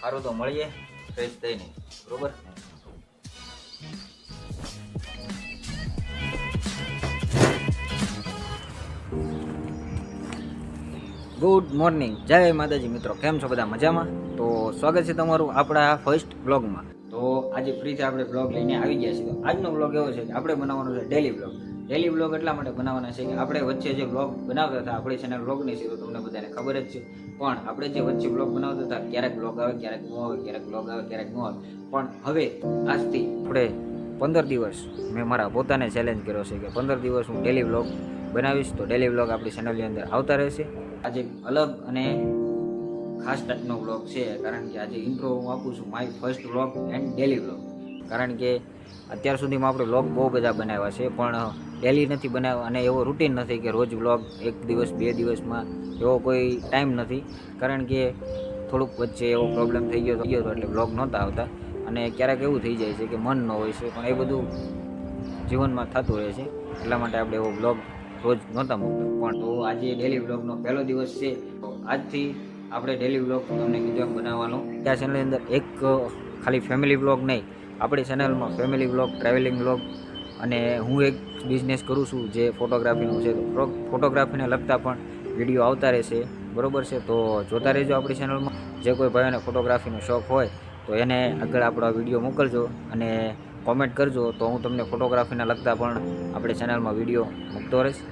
સારું તો મળીએ, ફ્રેશ થઈને, બરોબર? ગુડ મોર્નિંગ જય માતાજી મિત્રો. કેમ છો બધા? મજામાં? તો સ્વાગત છે તમારું આપણા ફર્સ્ટ બ્લોગમાં તો આજે ફ્રીથી આપણે બ્લોગ લઈને આવી ગયા છીએ. તો આજનો બ્લોગ એવો છે કે આપણે બનાવવાનો છે ડેલી બ્લોગ ડેલી બ્લોગ એટલા માટે બનાવવાના છે કે આપણે વચ્ચે જે બ્લોગ બનાવતા હતા, આપણી ચેનલ બ્લોગની છે, તો તમને બધાને ખબર જ છે. પણ આપણે જે વચ્ચે બ્લોગ બનાવતા હતા, ક્યારેક બ્લોગ આવે, ક્યારેક ન આવે, ક્યારેક બ્લોગ આવે, ક્યારેક ન આવે. પણ હવે આજથી આપણે પંદર દિવસ મેં મારા પોતાને ચેલેન્જ કર્યો છે કે પંદર દિવસ હું ડેલી બ્લોગ બનાવીશ. તો ડેલી બ્લોગ આપણી ચેનલની અંદર આવતા રહેશે. આજે અલગ અને ખાસ ટાઈપનો બ્લોગ છે, કારણ કે આજે ઇન્ટ્રો હું આપું છું my first blog and daily blog કારણ કે અત્યાર સુધીમાં આપણે બ્લોગ બહુ બધા બનાવ્યા છે, પણ ડેલી નથી બનાવ્યા અને એવો રૂટીન નથી કે રોજ બ્લોગ એક દિવસ, બે દિવસમાં એવો કોઈ ટાઈમ નથી. કારણ કે થોડુંક વચ્ચે એવો પ્રોબ્લેમ થઈ ગયો ગયો એટલે બ્લોગ નહોતા આવતા. અને ક્યારેક એવું થઈ જાય છે કે મન ન હોય છે, પણ એ બધું જીવનમાં થતું રહે છે. એટલા માટે આપણે એવો બ્લોગ રોજ નહોતા મૂકતા. પણ તો આજે ડેલી બ્લોગનો પહેલો દિવસ છે. આજથી આપણે ડેલી બ્લોગ તમને કીધું બનાવવાનો. ત્યાં ચેનલની અંદર એક ખાલી ફેમિલી બ્લોગ નહીં આપણી ચેનલમાં ફેમિલી બ્લોગ ટ્રાવેલિંગ બ્લોગ અને હું એક બિઝનેસ કરું છું જે ફોટોગ્રાફીનું છે. તો ફોટોગ્રાફીને લગતા પણ વીડિયો આવતા રહેશે. બરોબર છે? તો જોતા રહેજો આપણી ચેનલમાં જે કોઈ ભાઈઓને ફોટોગ્રાફીનો શોખ હોય, તો એને આગળ આપણો વીડિયો મોકલજો અને કોમેન્ટ કરજો. તો હું તમને ફોટોગ્રાફીને લગતા પણ આપણે ચેનલમાં વીડિયો મૂકતો રહીશ.